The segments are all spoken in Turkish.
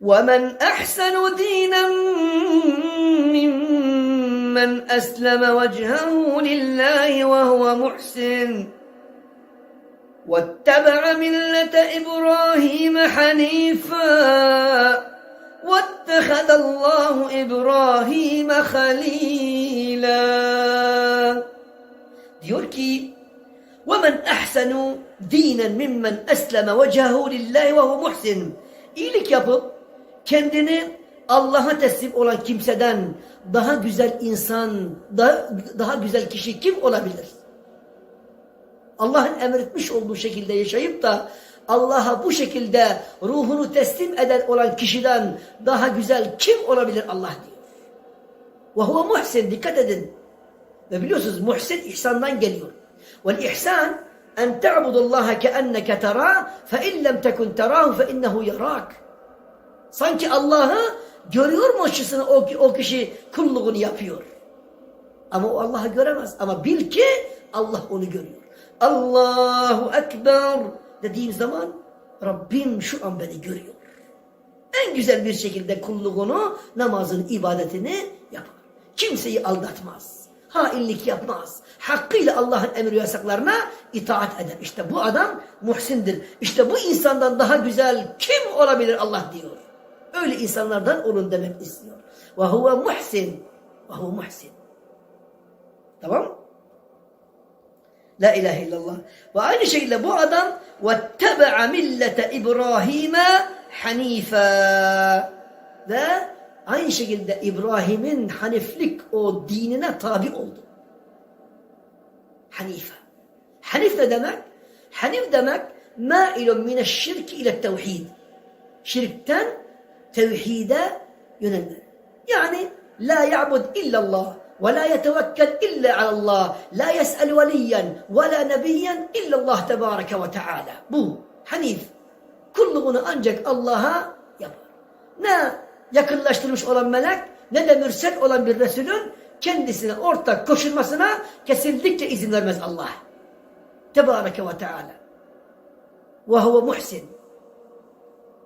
ومن أحسن دينا ممن أسلم وجهه لله وهو محسن واتبع ملة إبراهيم حنيفا واتخذ الله إبراهيم خليلا. Diyor ki وَمَنْ أَحْسَنُ دِينًا مِمَّنْ أَسْلَمَ وَجَهُ لِلّٰهِ وَهُ مُحْسِنٌ. İyilik yapıp kendini Allah'a teslim olan kimseden daha güzel insan, daha, daha güzel kişi kim olabilir? Allah'ın emretmiş olduğu şekilde yaşayıp da Allah'a bu şekilde ruhunu teslim eden olan kişiden daha güzel kim olabilir Allah diyor. Ve huve muhsin dikkat edin. Ve biliyorsunuz muhsin ihsandan geliyor. Vel ihsan en ta'budullaha keenneke tera fe in lem tekun terahu fe innehu yarak. Sanki Allah'ı görüyormuşçasına o, o kişi kulluğunu yapıyor. Ama o Allah'ı göremez. Ama bil ki Allah onu görüyor. Allahu Ekber dediğim zaman Rabbim şu an beni görüyor. En güzel bir şekilde kulluğunu, namazın ibadetini yapar. Kimseyi aldatmaz. Hainlik yapmaz. Hakkıyla Allah'ın emri ve yasaklarına itaat eder. İşte bu adam muhsindir. İşte bu insandan daha güzel kim olabilir Allah diyor. Öyle insanlardan olun demek istiyor. Ve huve muhsin. Ve huve muhsin. Tamam La ilahe illallah. Ve aynı şekilde bu adam وَاتَّبَعَ millete İbrahim'e hanife ve aynı şekilde İbrahim'in haniflik o dinine tabi oldu. Hanife. Hanif ne demek? Hanif demek mailun mineşşirki ile tevhid. Şirkten tevhide yönelme. Yani la ya'bud illallah ve la yetevekkel illa alallah. La yes'el veliyen ve la nebiyyen illallah tebareke ve teala. Bu hanif. Kulluğunu ancak Allah'a yapar. Ne yakınlaştırmış olan melek ne de mürsel olan bir Resulün kendisine ortak koşulmasına kesinlikle izin vermez Allah. Tebareke ve Teala. Ve huve muhsin.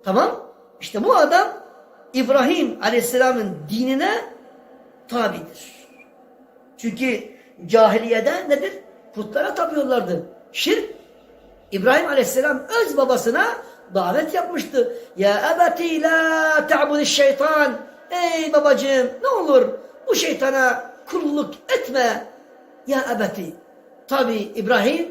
Tamam. İşte bu adam İbrahim Aleyhisselam'ın dinine tabidir. Çünkü cahiliyede nedir? Putlara tapıyorlardı. Şirk. İbrahim Aleyhisselam öz babasına davet yapmıştı. Ya ebeti la ta'budiş şeytan. Ey babacığım ne olur bu şeytana kulluk etme. Ya ebeti. Tabi İbrahim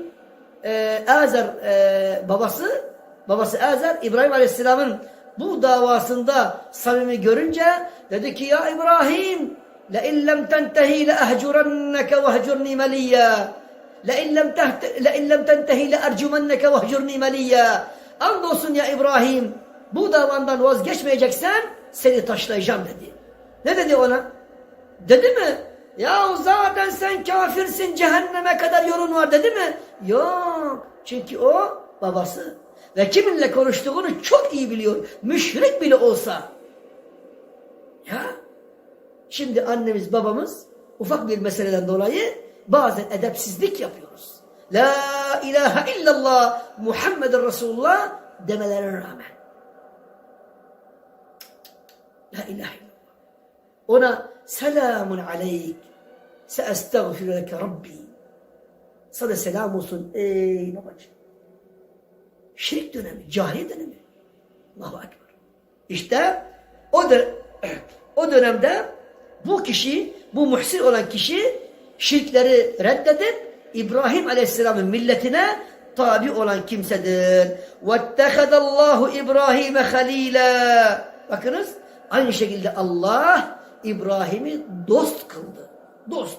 e, Azer e, babası babası Azer İbrahim Aleyhisselam'ın bu davasında samimi görünce dedi ki ya İbrahim le illem tentehi le ehcurenneke ve hecurni meliyya le illem le illem tentehi le ercumenneke ve hecurni meliyya andolsun ya İbrahim bu davandan vazgeçmeyeceksen seni taşlayacağım dedi. Ne dedi ona? Dedi mi? Ya zaten sen kafirsin cehenneme kadar yolun var dedi mi? Yok. Çünkü o babası. Ve kiminle konuştuğunu çok iyi biliyor. Müşrik bile olsa. Ya. Şimdi annemiz babamız ufak bir meseleden dolayı bazen edepsizlik yapıyoruz. La ilahe illallah Muhammeden Resulullah demelerine rağmen. La ilahe illallah. Ona selamun aleyk seestağfiru leke rabbi. Sana selam olsun ey babacığım. Şirk dönemi, cahil dönemi. Allahu Ekber. İşte o, dön o dönemde bu kişi, bu muhsin olan kişi şirkleri reddedip İbrahim Aleyhisselam'ın milletine tabi olan kimsedir. وَاتَّخَذَ اللّٰهُ İbrahim'e خَل۪يلًا Bakınız aynı şekilde Allah İbrahim'i dost kıldı. Dost.